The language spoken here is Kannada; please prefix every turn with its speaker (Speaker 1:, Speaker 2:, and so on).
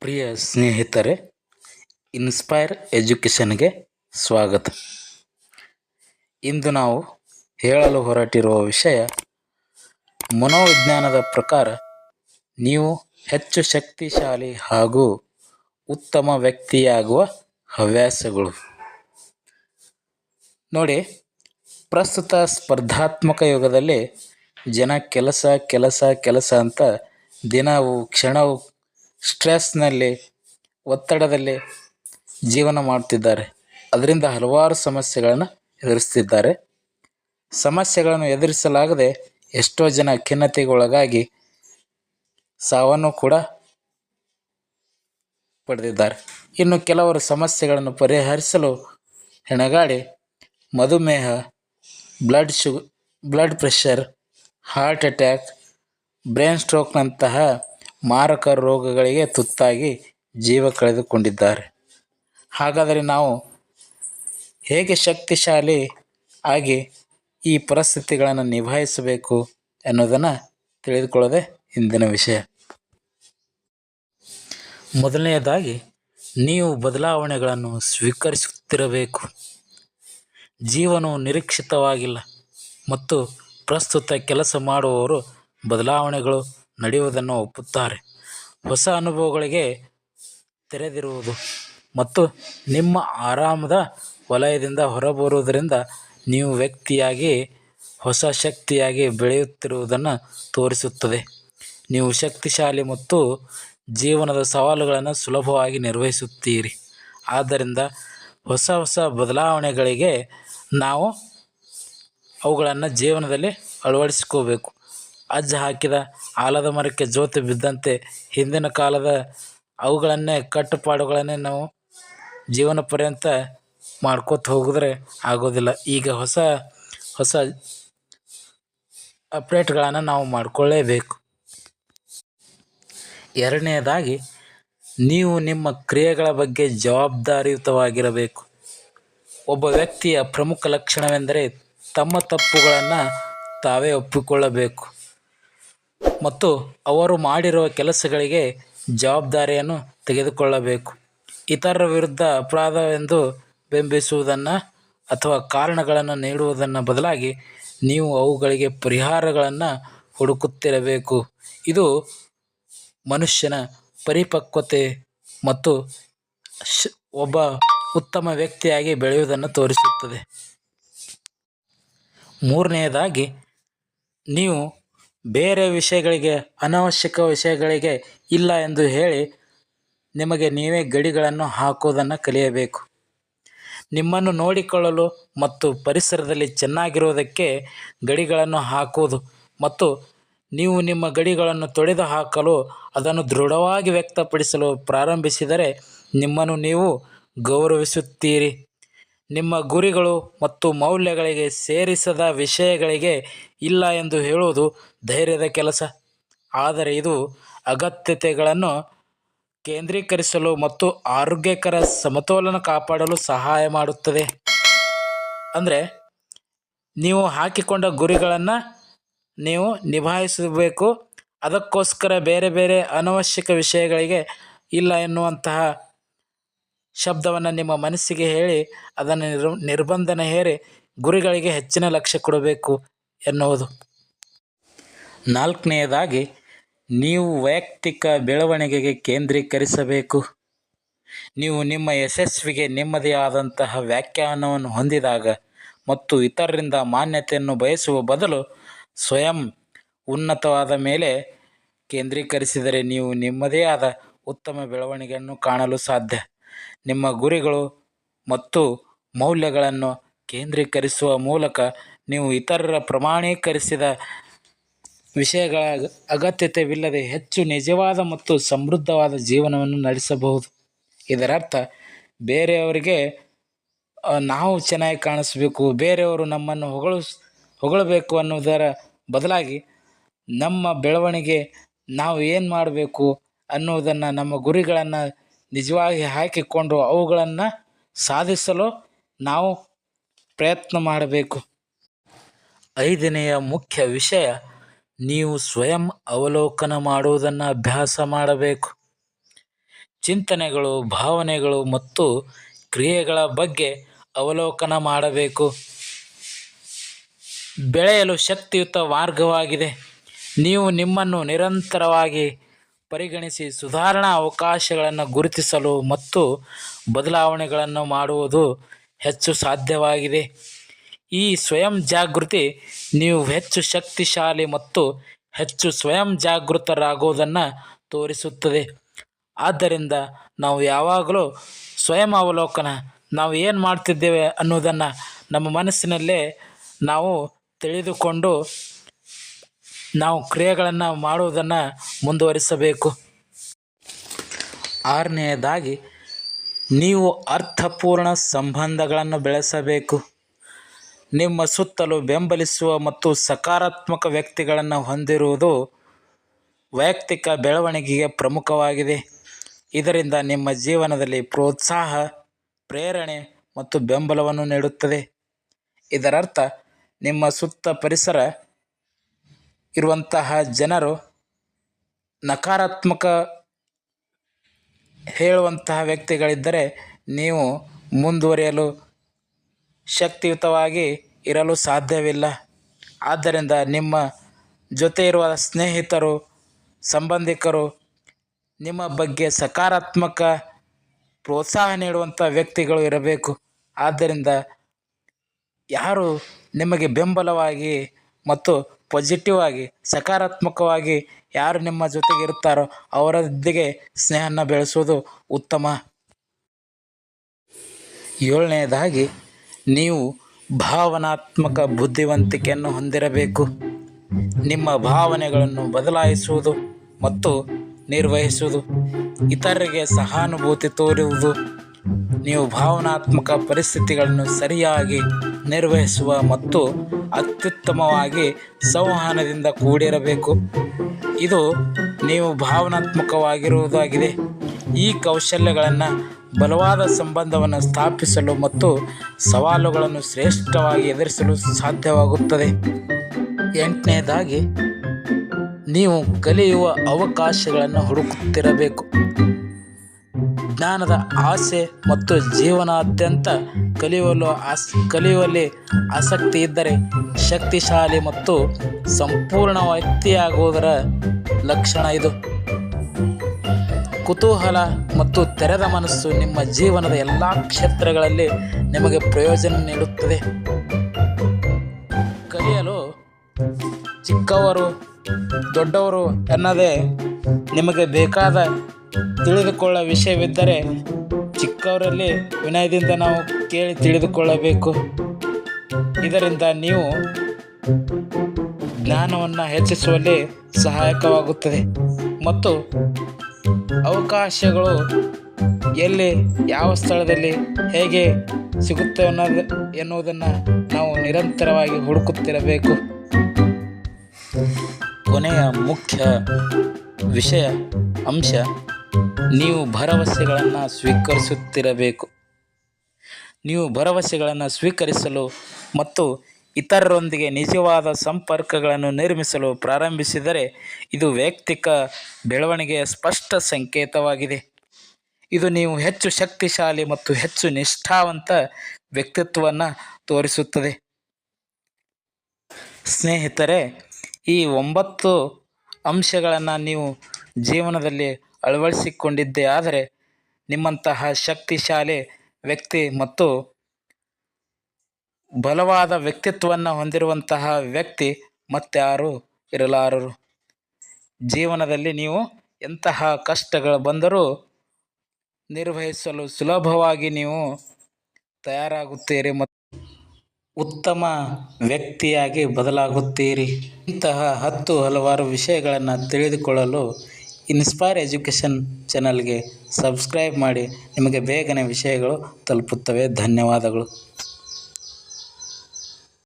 Speaker 1: ಪ್ರಿಯ ಸ್ನೇಹಿತರೆ ಇನ್ಸ್ಪೈರ್ ಎಜುಕೇಷನ್ಗೆ ಸ್ವಾಗತ. ಇಂದು ನಾವು ಹೇಳಲು ಹೊರಟಿರುವ ವಿಷಯ, ಮನೋವಿಜ್ಞಾನದ ಪ್ರಕಾರ ನೀವು ಹೆಚ್ಚು ಶಕ್ತಿಶಾಲಿ ಹಾಗೂ ಉತ್ತಮ ವ್ಯಕ್ತಿಯಾಗುವ ಹವ್ಯಾಸಗಳು. ನೋಡಿ, ಪ್ರಸ್ತುತ ಸ್ಪರ್ಧಾತ್ಮಕ ಯುಗದಲ್ಲಿ ಜನ ಕೆಲಸ ಕೆಲಸ ಕೆಲಸ ಅಂತ ದಿನವೂ ಕ್ಷಣವೂ ಸ್ಟ್ರೆಸ್ನಲ್ಲಿ ಒತ್ತಡದಲ್ಲಿ ಜೀವನ ಮಾಡ್ತಿದ್ದಾರೆ. ಅದರಿಂದ ಹಲವಾರು ಸಮಸ್ಯೆಗಳನ್ನು ಎದುರಿಸ್ತಿದ್ದಾರೆ. ಸಮಸ್ಯೆಗಳನ್ನು ಎದುರಿಸಲಾಗದೆ ಎಷ್ಟೋ ಜನ ಖಿನ್ನತೆಗೊಳಗಾಗಿ ಸಾವನ್ನು ಕೂಡ ಪಡೆದಿದ್ದಾರೆ. ಇನ್ನು ಕೆಲವರು ಸಮಸ್ಯೆಗಳನ್ನು ಪರಿಹರಿಸಲು ಹೆಣಗಾಡಿ, ಮಧುಮೇಹ blood sugar blood pressure heart attack brain ಸ್ಟ್ರೋಕ್ನಂತಹ ಮಾರಕ ರೋಗಗಳಿಗೆ ತುತ್ತಾಗಿ ಜೀವ ಕಳೆದುಕೊಂಡಿದ್ದಾರೆ. ಹಾಗಾದರೆ ನಾವು ಹೇಗೆ ಶಕ್ತಿಶಾಲಿ ಆಗಿ ಈ ಪರಿಸ್ಥಿತಿಗಳನ್ನು ನಿಭಾಯಿಸಬೇಕು ಎನ್ನುವುದನ್ನು ತಿಳಿದುಕೊಳ್ಳೋದೇ ಇಂದಿನ ವಿಷಯ. ಮೊದಲನೆಯದಾಗಿ, ನೀವು ಬದಲಾವಣೆಗಳನ್ನು ಸ್ವೀಕರಿಸುತ್ತಿರಬೇಕು. ಜೀವನವು ನಿರೀಕ್ಷಿತವಾಗಿಲ್ಲ ಮತ್ತು ಪ್ರಸ್ತುತ ಕೆಲಸ ಮಾಡುವವರು ಬದಲಾವಣೆಗಳು ನಡೆಯುವುದನ್ನು ಒಪ್ಪುತ್ತಾರೆ. ಹೊಸ ಅನುಭವಗಳಿಗೆ ತೆರೆದಿರುವುದು ಮತ್ತು ನಿಮ್ಮ ಆರಾಮದ ವಲಯದಿಂದ ಹೊರಬರುವುದರಿಂದ ನೀವು ವ್ಯಕ್ತಿಯಾಗಿ, ಹೊಸ ಶಕ್ತಿಯಾಗಿ ಬೆಳೆಯುತ್ತಿರುವುದನ್ನು ತೋರಿಸುತ್ತದೆ. ನೀವು ಶಕ್ತಿಶಾಲಿ ಮತ್ತು ಜೀವನದ ಸವಾಲುಗಳನ್ನು ಸುಲಭವಾಗಿ ನಿರ್ವಹಿಸುತ್ತೀರಿ. ಆದ್ದರಿಂದ ಹೊಸ ಹೊಸ ಬದಲಾವಣೆಗಳಿಗೆ ನಾವು ಅವುಗಳನ್ನು ಜೀವನದಲ್ಲಿ ಅಳವಡಿಸ್ಕೋಬೇಕು. ಅಜ್ಜ ಹಾಕಿದ ಆಲದ ಮರಕ್ಕೆ ಜೋತು ಬಿದ್ದಂತೆ ಹಿಂದಿನ ಕಾಲದ ಅವುಗಳನ್ನೇ ಕಟ್ಟುಪಾಡುಗಳನ್ನೇ ನಾವು ಜೀವನ ಪರ್ಯಂತ ಮಾಡ್ಕೋತ ಹೋಗಿದ್ರೆ ಆಗೋದಿಲ್ಲ. ಈಗ ಹೊಸ ಹೊಸ ಅಪ್ಡೇಟ್ಗಳನ್ನು ನಾವು ಮಾಡಿಕೊಳ್ಳೇಬೇಕು. ಎರಡನೇದಾಗಿ, ನೀವು ನಿಮ್ಮ ಕ್ರಿಯೆಗಳ ಬಗ್ಗೆ ಜವಾಬ್ದಾರಿಯುತವಾಗಿರಬೇಕು. ಒಬ್ಬ ವ್ಯಕ್ತಿಯ ಪ್ರಮುಖ ಲಕ್ಷಣವೆಂದರೆ ತಮ್ಮ ತಪ್ಪುಗಳನ್ನು ತಾವೇ ಒಪ್ಪಿಕೊಳ್ಳಬೇಕು. ಮತ್ತು ಅವರು ಮಾಡಿರುವ ಕೆಲಸಗಳಿಗೆ ಜವಾಬ್ದಾರಿಯನ್ನು ತೆಗೆದುಕೊಳ್ಳಬೇಕು. ಇತರರ ವಿರುದ್ಧ ಅಪರಾಧವೆಂದು ಬಿಂಬಿಸುವುದನ್ನು ಅಥವಾ ಕಾರಣಗಳನ್ನು ನೀಡುವುದನ್ನು ಬದಲಾಗಿ ನೀವು ಅವುಗಳಿಗೆ ಪರಿಹಾರಗಳನ್ನು ಹುಡುಕುತ್ತಿರಬೇಕು. ಇದು ಮನುಷ್ಯನ ಪರಿಪಕ್ವತೆ ಮತ್ತು ಶ್ ಒಬ್ಬ ಉತ್ತಮ ವ್ಯಕ್ತಿಯಾಗಿ ಬೆಳೆಯುವುದನ್ನು ತೋರಿಸುತ್ತದೆ. ಮೂರನೆಯದಾಗಿ, ನೀವು ಬೇರೆ ವಿಷಯಗಳಿಗೆ, ಅನವಶ್ಯಕ ವಿಷಯಗಳಿಗೆ ಇಲ್ಲ ಎಂದು ಹೇಳಿ ನಿಮಗೆ ನೀವೇ ಗಡಿಗಳನ್ನು ಹಾಕುವುದನ್ನು ಕಲಿಯಬೇಕು. ನಿಮ್ಮನ್ನು ನೋಡಿಕೊಳ್ಳಲು ಮತ್ತು ಪರಿಸರದಲ್ಲಿ ಚೆನ್ನಾಗಿರುವುದಕ್ಕೆ ಗಡಿಗಳನ್ನು ಹಾಕುವುದು ಮತ್ತು ನೀವು ನಿಮ್ಮ ಗಡಿಗಳನ್ನು ತೊಳೆದು ಹಾಕಲು ಅದನ್ನು ದೃಢವಾಗಿ ವ್ಯಕ್ತಪಡಿಸಲು ಪ್ರಾರಂಭಿಸಿದರೆ ನಿಮ್ಮನ್ನು ನೀವು ಗೌರವಿಸುತ್ತೀರಿ. ನಿಮ್ಮ ಗುರಿಗಳು ಮತ್ತು ಮೌಲ್ಯಗಳಿಗೆ ಸೇರಿಸದ ವಿಷಯಗಳಿಗೆ ಇಲ್ಲ ಎಂದು ಹೇಳುವುದು ಧೈರ್ಯದ ಕೆಲಸ. ಆದರೆ ಇದು ಅಗತ್ಯತೆಗಳನ್ನು ಕೇಂದ್ರೀಕರಿಸಲು ಮತ್ತು ಆರೋಗ್ಯಕರ ಸಮತೋಲನ ಕಾಪಾಡಲು ಸಹಾಯ ಮಾಡುತ್ತದೆ. ಅಂದರೆ ನೀವು ಹಾಕಿಕೊಂಡ ಗುರಿಗಳನ್ನು ನೀವು ನಿಭಾಯಿಸಬೇಕು. ಅದಕ್ಕೋಸ್ಕರ ಬೇರೆ ಬೇರೆ ಅನವಶ್ಯಕ ವಿಷಯಗಳಿಗೆ ಇಲ್ಲ ಎನ್ನುವಂತಹ ಶಬ್ದವನ್ನು ನಿಮ್ಮ ಮನಸ್ಸಿಗೆ ಹೇಳಿ, ಅದನ್ನು ನಿರ್ ನಿರ್ಬಂಧನ ಹೇರಿ ಗುರಿಗಳಿಗೆ ಹೆಚ್ಚಿನ ಲಕ್ಷ್ಯ ಕೊಡಬೇಕು ಎನ್ನುವುದು. ನಾಲ್ಕನೆಯದಾಗಿ, ನೀವು ವೈಯಕ್ತಿಕ ಬೆಳವಣಿಗೆಗೆ ಕೇಂದ್ರೀಕರಿಸಬೇಕು. ನೀವು ನಿಮ್ಮ ಯಶಸ್ವಿಗೆ ನಿಮ್ಮದೇ ಆದಂತಹ ವ್ಯಾಖ್ಯಾನವನ್ನು ಹೊಂದಿದಾಗ ಮತ್ತು ಇತರರಿಂದ ಮಾನ್ಯತೆಯನ್ನು ಬಯಸುವ ಬದಲು ಸ್ವಯಂ ಉನ್ನತವಾದ ಮೇಲೆ ಕೇಂದ್ರೀಕರಿಸಿದರೆ ನೀವು ನಿಮ್ಮದೇ ಆದ ಉತ್ತಮ ಬೆಳವಣಿಗೆಯನ್ನು ಕಾಣಲು ಸಾಧ್ಯ. ನಿಮ್ಮ ಗುರಿಗಳು ಮತ್ತು ಮೌಲ್ಯಗಳನ್ನು ಕೇಂದ್ರೀಕರಿಸುವ ಮೂಲಕ ನೀವು ಇತರರ ಪ್ರಮಾಣೀಕರಿಸಿದ ವಿಷಯಗಳ ಅಗತ್ಯತೆವಿಲ್ಲದೆ ಹೆಚ್ಚು ನಿಜವಾದ ಮತ್ತು ಸಮೃದ್ಧವಾದ ಜೀವನವನ್ನು ನಡೆಸಬಹುದು. ಇದರರ್ಥ, ಬೇರೆಯವರಿಗೆ ನಾವು ಚೆನ್ನಾಗಿ ಕಾಣಿಸ್ಬೇಕು, ಬೇರೆಯವರು ನಮ್ಮನ್ನು ಹೊಗಳು, ಹೊಗಳಬೇಕು ಅನ್ನುವುದರ ಬದಲಾಗಿ ನಮ್ಮ ಬೆಳವಣಿಗೆ ನಾವು ಏನು ಮಾಡಬೇಕು ಅನ್ನುವುದನ್ನು, ನಮ್ಮ ಗುರಿಗಳನ್ನು ನಿಜವಾಗಿ ಹಾಕಿಕೊಂಡು ಅವುಗಳನ್ನು ಸಾಧಿಸಲು ನಾವು ಪ್ರಯತ್ನ ಮಾಡಬೇಕು. ಐದನೆಯ ಮುಖ್ಯ ವಿಷಯ, ನೀವು ಸ್ವಯಂ ಅವಲೋಕನ ಮಾಡುವುದನ್ನು ಅಭ್ಯಾಸ ಮಾಡಬೇಕು. ಚಿಂತನೆಗಳು, ಭಾವನೆಗಳು ಮತ್ತು ಕ್ರಿಯೆಗಳ ಬಗ್ಗೆ ಅವಲೋಕನ ಮಾಡಬೇಕು. ಬೆಳೆಯಲು ಶಕ್ತಿಯುತ ಮಾರ್ಗವಾಗಿದೆ. ನೀವು ನಿಮ್ಮನ್ನು ನಿರಂತರವಾಗಿ ಪರಿಗಣಿಸಿ ಸುಧಾರಣಾ ಅವಕಾಶಗಳನ್ನು ಗುರುತಿಸಲು ಮತ್ತು ಬದಲಾವಣೆಗಳನ್ನು ಮಾಡುವುದು ಹೆಚ್ಚು ಸಾಧ್ಯವಾಗಿದೆ. ಈ ಸ್ವಯಂ ಜಾಗೃತಿ ನೀವು ಹೆಚ್ಚು ಶಕ್ತಿಶಾಲಿ ಮತ್ತು ಹೆಚ್ಚು ಸ್ವಯಂ ಜಾಗೃತರಾಗುವುದನ್ನು ತೋರಿಸುತ್ತದೆ. ಆದ್ದರಿಂದ ನಾವು ಯಾವಾಗಲೂ ಸ್ವಯಂ ಅವಲೋಕನ, ನಾವು ಏನು ಮಾಡ್ತಿದ್ದೇವೆ ಅನ್ನೋದನ್ನು ನಮ್ಮ ಮನಸ್ಸಿನಲ್ಲೇ ನಾವು ತಿಳಿದುಕೊಂಡು ನಾವು ಕ್ರಿಯೆಗಳನ್ನು ಮಾಡುವುದನ್ನು ಮುಂದುವರಿಸಬೇಕು. ಆರನೆಯದಾಗಿ, ನೀವು ಅರ್ಥಪೂರ್ಣ ಸಂಬಂಧಗಳನ್ನು ಬೆಳೆಸಬೇಕು. ನಿಮ್ಮ ಸುತ್ತಲೂ ಬೆಂಬಲಿಸುವ ಮತ್ತು ಸಕಾರಾತ್ಮಕ ವ್ಯಕ್ತಿಗಳನ್ನು ಹೊಂದಿರುವುದು ವೈಯಕ್ತಿಕ ಬೆಳವಣಿಗೆಗೆ ಪ್ರಮುಖವಾಗಿದೆ. ಇದರಿಂದ ನಿಮ್ಮ ಜೀವನದಲ್ಲಿ ಪ್ರೋತ್ಸಾಹ, ಪ್ರೇರಣೆ ಮತ್ತು ಬೆಂಬಲವನ್ನು ನೀಡುತ್ತದೆ. ಇದರರ್ಥ, ನಿಮ್ಮ ಸುತ್ತ ಪರಿಸರ ಇರುವಂತಹ ಜನರು ನಕಾರಾತ್ಮಕ ಹೇಳುವಂತಹ ವ್ಯಕ್ತಿಗಳಿದ್ದರೆ ನೀವು ಮುಂದುವರಿಯಲು ಶಕ್ತಿಯುತವಾಗಿ ಇರಲು ಸಾಧ್ಯವಿಲ್ಲ. ಆದ್ದರಿಂದ ನಿಮ್ಮ ಜೊತೆ ಇರುವ ಸ್ನೇಹಿತರು, ಸಂಬಂಧಿಕರು, ನಿಮ್ಮ ಬಗ್ಗೆ ಸಕಾರಾತ್ಮಕ ಪ್ರೋತ್ಸಾಹ ನೀಡುವಂಥ ವ್ಯಕ್ತಿಗಳು ಇರಬೇಕು. ಆದ್ದರಿಂದ ಯಾರು ನಿಮಗೆ ಬೆಂಬಲವಾಗಿ ಮತ್ತು ಪಾಸಿಟಿವ್ ಆಗಿ, ಸಕಾರಾತ್ಮಕವಾಗಿ ಯಾರು ನಿಮ್ಮ ಜೊತೆಗೆ ಇರುತ್ತಾರೋ ಅವರೊಂದಿಗೆ ಸ್ನೇಹನ ಬೆಳೆಸೋದು ಉತ್ತಮ. ಏಳನೇದಾಗಿ, ನೀವು ಭಾವನಾತ್ಮಕ ಬುದ್ಧಿವಂತಿಕೆಯನ್ನು ಹೊಂದಿರಬೇಕು. ನಿಮ್ಮ ಭಾವನೆಗಳನ್ನು ಬದಲಾಯಿಸುವುದು ಮತ್ತು ನಿರ್ವಹಿಸುವುದು, ಇತರರಿಗೆ ಸಹಾನುಭೂತಿ ತೋರುವುದು. ನೀವು ಭಾವನಾತ್ಮಕ ಪರಿಸ್ಥಿತಿಗಳನ್ನು ಸರಿಯಾಗಿ ನಿರ್ವಹಿಸುವ ಮತ್ತು ಅತ್ಯುತ್ತಮವಾಗಿ ಸಂವಹನದಿಂದ ಕೂಡಿರಬೇಕು. ಇದು ನೀವು ಭಾವನಾತ್ಮಕವಾಗಿರುವುದಾಗಿದೆ. ಈ ಕೌಶಲ್ಯಗಳನ್ನು ಬಲವಾದ ಸಂಬಂಧವನ್ನು ಸ್ಥಾಪಿಸಲು ಮತ್ತು ಸವಾಲುಗಳನ್ನು ಶ್ರೇಷ್ಠವಾಗಿ ಎದುರಿಸಲು ಸಾಧ್ಯವಾಗುತ್ತದೆ. ಎಂಟನೇದಾಗಿ, ನೀವು ಕಲಿಯುವ ಅವಕಾಶಗಳನ್ನು ಹುಡುಕುತ್ತಿರಬೇಕು. ಜ್ಞಾನದ ಆಸೆ ಮತ್ತು ಜೀವನಾದ್ಯಂತ ಕಲಿಯಲು ಆಸ್, ಕಲಿಯುವಲ್ಲಿ ಆಸಕ್ತಿ ಇದ್ದರೆ ಶಕ್ತಿಶಾಲಿ ಮತ್ತು ಸಂಪೂರ್ಣ ವ್ಯಕ್ತಿಯಾಗುವುದರ ಲಕ್ಷಣ ಇದು. ಕುತೂಹಲ ಮತ್ತು ತೆರೆದ ಮನಸ್ಸು ನಿಮ್ಮ ಜೀವನದ ಎಲ್ಲ ಕ್ಷೇತ್ರಗಳಲ್ಲಿ ನಿಮಗೆ ಪ್ರಯೋಜನ ನೀಡುತ್ತದೆ. ಕಲಿಯಲು ಚಿಕ್ಕವರು, ದೊಡ್ಡವರು ಅನ್ನದೇ ನಿಮಗೆ ಬೇಕಾದ ತಿಳಿದುಕೊಳ್ಳುವ ವಿಷಯವಿದ್ದರೆ ಚಿಕ್ಕವರಲ್ಲಿ ವಿನಯದಿಂದ ನಾವು ಕೇಳಿ ತಿಳಿದುಕೊಳ್ಳಬೇಕು. ಇದರಿಂದ ನೀವು ಜ್ಞಾನವನ್ನು ಹೆಚ್ಚಿಸುವಲ್ಲಿ ಸಹಾಯಕವಾಗುತ್ತದೆ. ಮತ್ತು ಅವಕಾಶಗಳು ಎಲ್ಲಿ, ಯಾವ ಸ್ಥಳದಲ್ಲಿ ಹೇಗೆ ಸಿಗುತ್ತೆ ಅನ್ನೋದು, ಎನ್ನುವುದನ್ನು ನಾವು ನಿರಂತರವಾಗಿ ಹುಡುಕುತ್ತಿರಬೇಕು. ಕೊನೆಯ ಮುಖ್ಯ ವಿಷಯ, ಅಂಶ ನೀವು ಭರವಸೆಗಳನ್ನು ಸ್ವೀಕರಿಸುತ್ತಿರಬೇಕು. ನೀವು ಭರವಸೆಗಳನ್ನು ಸ್ವೀಕರಿಸಲು ಮತ್ತು ಇತರರೊಂದಿಗೆ ನಿಜವಾದ ಸಂಪರ್ಕಗಳನ್ನು ನಿರ್ಮಿಸಲು ಪ್ರಾರಂಭಿಸಿದರೆ ಇದು ವೈಯಕ್ತಿಕ ಬೆಳವಣಿಗೆಯ ಸ್ಪಷ್ಟ ಸಂಕೇತವಾಗಿದೆ. ಇದು ನೀವು ಹೆಚ್ಚು ಶಕ್ತಿಶಾಲಿ ಮತ್ತು ಹೆಚ್ಚು ನಿಷ್ಠಾವಂತ ವ್ಯಕ್ತಿತ್ವವನ್ನು ತೋರಿಸುತ್ತದೆ. ಸ್ನೇಹಿತರೆ, ಈ ಒಂಬತ್ತು ಅಂಶಗಳನ್ನು ನೀವು ಜೀವನದಲ್ಲಿ ಅಳವಡಿಸಿಕೊಂಡಿದ್ದೇ. ಆದರೆ ನಿಮ್ಮಂತಹ ಶಕ್ತಿಶಾಲಿ ವ್ಯಕ್ತಿ ಮತ್ತು ಬಲವಾದ ವ್ಯಕ್ತಿತ್ವವನ್ನು ಹೊಂದಿರುವಂತಹ ವ್ಯಕ್ತಿ ಮತ್ತಾರು ಇರಲಾರರು. ಜೀವನದಲ್ಲಿ ನೀವು ಎಂತಹ ಕಷ್ಟಗಳು ಬಂದರೂ ನಿರ್ವಹಿಸಲು ಸುಲಭವಾಗಿ ನೀವು ತಯಾರಾಗುತ್ತೀರಿ ಮತ್ತು ಉತ್ತಮ ವ್ಯಕ್ತಿಯಾಗಿ ಬದಲಾಗುತ್ತೀರಿ. ಇಂತಹ ಹತ್ತು ಹಲವಾರು ವಿಷಯಗಳನ್ನು ತಿಳಿದುಕೊಳ್ಳಲು ಇನ್ಸ್ಪೈರ್ ಎಜುಕೇಷನ್ ಚಾನಲ್ಗೆ ಸಬ್ಸ್ಕ್ರೈಬ್ ಮಾಡಿ. ನಿಮಗೆ ಬೇಗನೆ ವಿಷಯಗಳು ತಲುಪುತ್ತವೆ. ಧನ್ಯವಾದಗಳು.